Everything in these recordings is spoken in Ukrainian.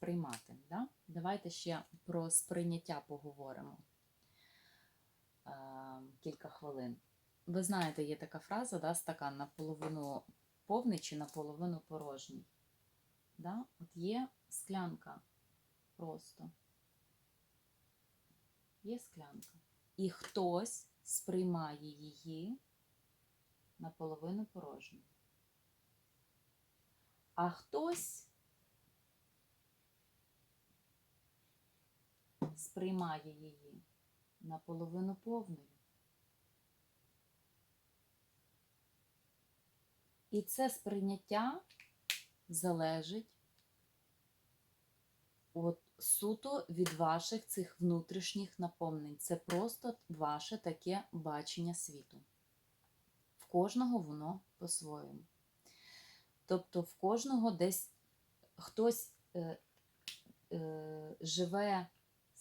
сприймати. Да? Давайте ще про сприйняття поговоримо е, кілька хвилин. Ви знаєте, є така фраза, да, стакан наполовину повний чи наполовину порожній. Да? От є склянка просто. Є склянка. І хтось сприймає її наполовину порожньою. А хтось сприймає її наполовину повною. І це сприйняття залежить от суто від ваших цих внутрішніх наповнень. Це просто ваше таке бачення світу. В кожного воно по-своєму. Тобто в кожного десь хтось е, е, живе,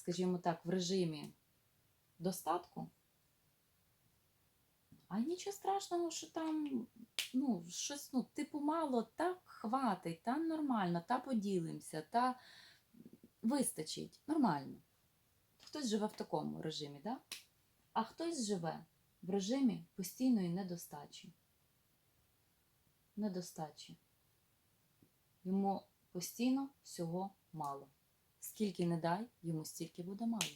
скажімо так, в режимі достатку, а нічого страшного, що там ну, щось, ну, типу, мало, та хватить, та нормально, та поділимося, та вистачить, нормально. Хтось живе в такому режимі, да? а хтось живе в режимі постійної недостачі. Недостачі. Йому постійно всього мало. Скільки не дай, йому стільки буде мало.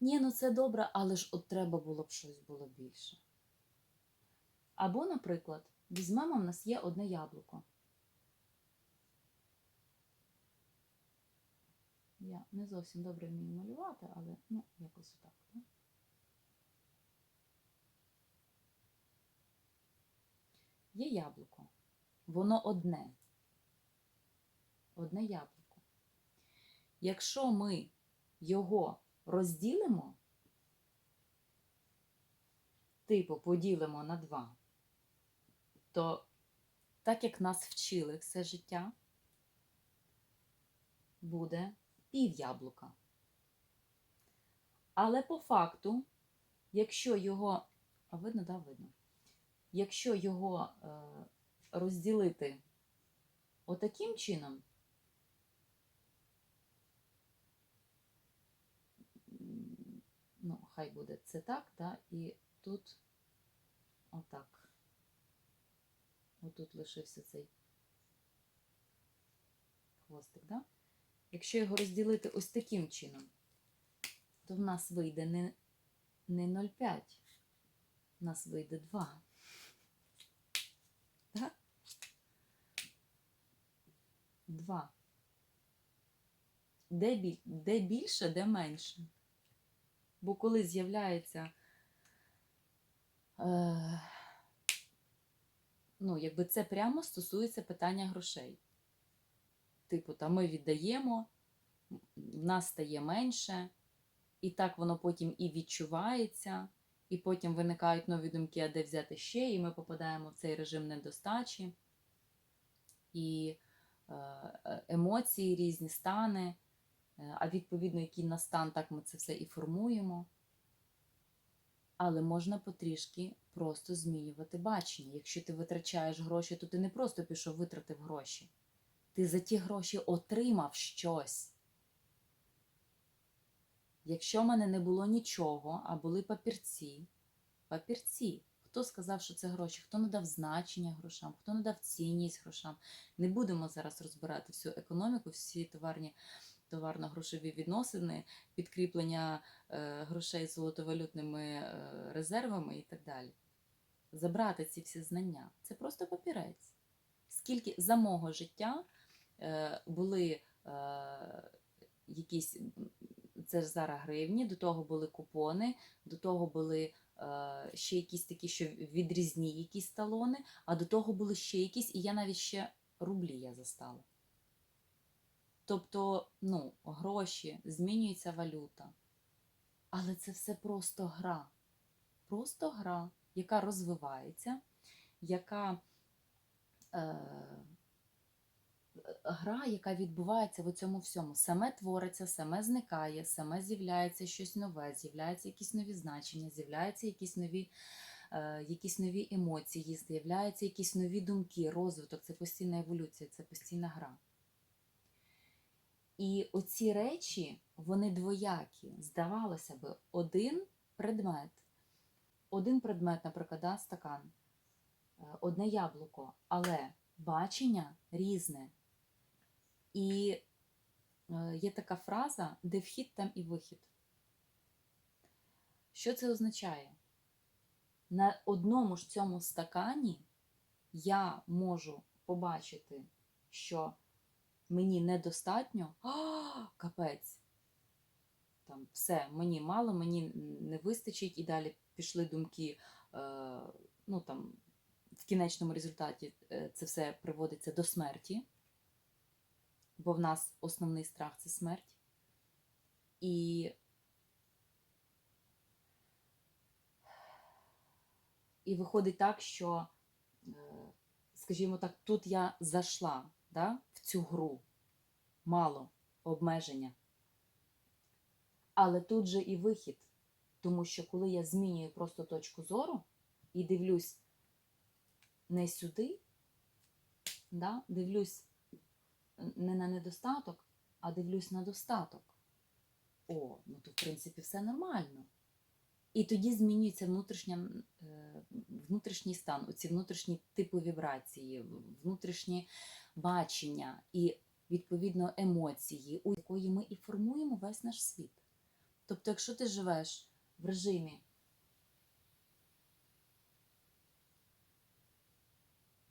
Ні, ну це добре, але ж от треба було б щось було більше. Або, наприклад, візьмемо, в нас є одне яблуко. Я не зовсім добре вмію малювати, але ну, якось отак. Да? Є яблуко. Воно одне. Одне яблуко. Якщо ми його розділимо, типу поділимо на два, то так як нас вчили все життя, буде пів яблука. Але по факту, якщо його, а видно, да, видно, якщо його е, розділити отаким чином, ну, хай буде це так, да, і тут отак. Отут лишився цей хвостик, да? Якщо його розділити ось таким чином, то в нас вийде не, не 0,5, в нас вийде 2. Так? 2. Де, біль, де більше, де менше. Бо коли з'являється е, ну, якби це прямо стосується питання грошей. Типу, там ми віддаємо, в нас стає менше, і так воно потім і відчувається, і потім виникають нові думки, а де взяти ще, і ми попадаємо в цей режим недостачі, і е, емоції, різні стани, е, а відповідно, який на стан, так ми це все і формуємо. Але можна потрішки просто змінювати бачення. Якщо ти витрачаєш гроші, то ти не просто пішов витратив гроші. Ти за ті гроші отримав щось. Якщо в мене не було нічого, а були папірці, папірці. Хто сказав, що це гроші? Хто надав значення грошам, хто надав цінність грошам? Не будемо зараз розбирати всю економіку, всі товарні товарно-грошові відносини, підкріплення е, грошей золотовалютними е, резервами і так далі. Забрати ці всі знання це просто папірець. Скільки за мого життя е, були якісь, це ж зараз гривні, до того були купони, до того були ще якісь такі, що відрізні якісь талони, а до того були ще якісь, і я навіть ще рублі я застала. Тобто, ну, гроші, змінюється валюта. Але це все просто гра. Просто гра, яка розвивається, яка е, гра, яка відбувається в цьому всьому. Саме твориться, саме зникає, саме з'являється щось нове, з'являються якісь нові значення, з'являються якісь нові. е, Якісь нові емоції, з'являються якісь нові думки, розвиток це постійна еволюція, це постійна гра. І оці речі, вони двоякі. Здавалося би, один предмет. Один предмет, наприклад, стакан, е, одне яблуко, але бачення різне. І е, є така фраза, де вхід, там і вихід. Що це означає? На одному ж цьому стакані я можу побачити, що мені недостатньо, а, капець. Там все, мені мало, мені не вистачить, і далі пішли думки. Е, ну там в кінечному результаті е, це все приводиться до смерті, бо в нас основний страх це смерть. І І виходить так, що, е, скажімо так, тут я зайшла да, цю гру, мало обмеження. Але тут же і вихід. Тому що коли я змінюю просто точку зору і дивлюсь не сюди, да, дивлюсь не на недостаток, а дивлюсь на достаток. О, ну то в принципі все нормально. І тоді змінюється внутрішня, е, внутрішній стан, оці внутрішні типи вібрації, внутрішнє бачення і, відповідно, емоції, у якої ми і формуємо весь наш світ. Тобто, якщо ти живеш в режимі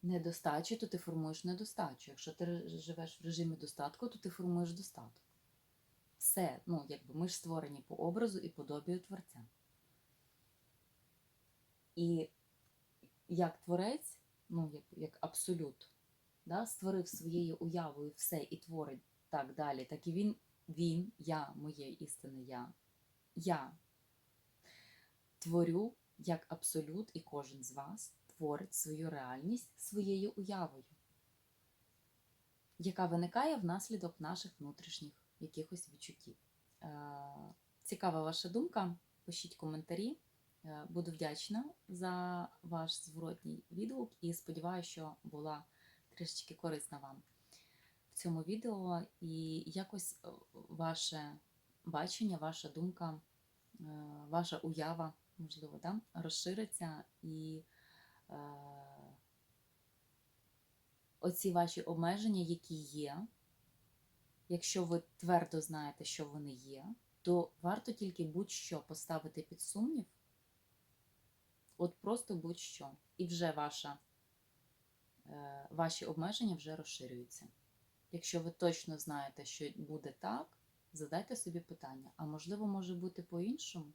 недостачі, то ти формуєш недостачу. Якщо ти живеш в режимі достатку, то ти формуєш достаток. Все, ну, якби ми ж створені по образу і подобію Творця. І як творець, ну, як, як абсолют, да, створив своєю уявою все і творить так далі, так і він, він, я, моє істинне я. Я творю як абсолют, і кожен з вас творить свою реальність своєю уявою, яка виникає внаслідок наших внутрішніх якихось відчуттів. Е, Цікава ваша думка. Пишіть коментарі. Е, Буду вдячна за ваш зворотній відгук і сподіваюся, що була трішечки корисна вам в цьому відео. І якось е, ваше бачення, ваша думка, е, ваша уява, можливо, да, розшириться і е, оці ваші обмеження, які є, якщо ви твердо знаєте, що вони є, то варто тільки будь-що поставити під сумнів. От просто будь-що. І вже ваша, е, ваші обмеження вже розширюються. Якщо ви точно знаєте, що буде так, задайте собі питання, а можливо, може бути по-іншому?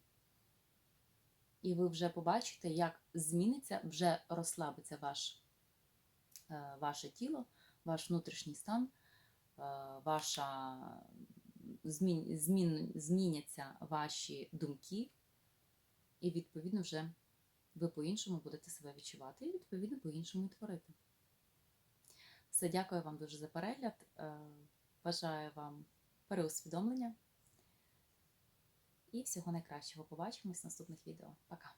І ви вже побачите, як зміниться, вже розслабиться ваш, е, ваше тіло, ваш внутрішній стан, е, ваша, змін, змін, зміняться ваші думки, і, відповідно, вже ви по-іншому будете себе відчувати і, відповідно, по-іншому творити. Все, дякую вам дуже за перегляд. Е, Бажаю вам переусвідомлення і всього найкращого. Побачимось в наступних відео. Пока!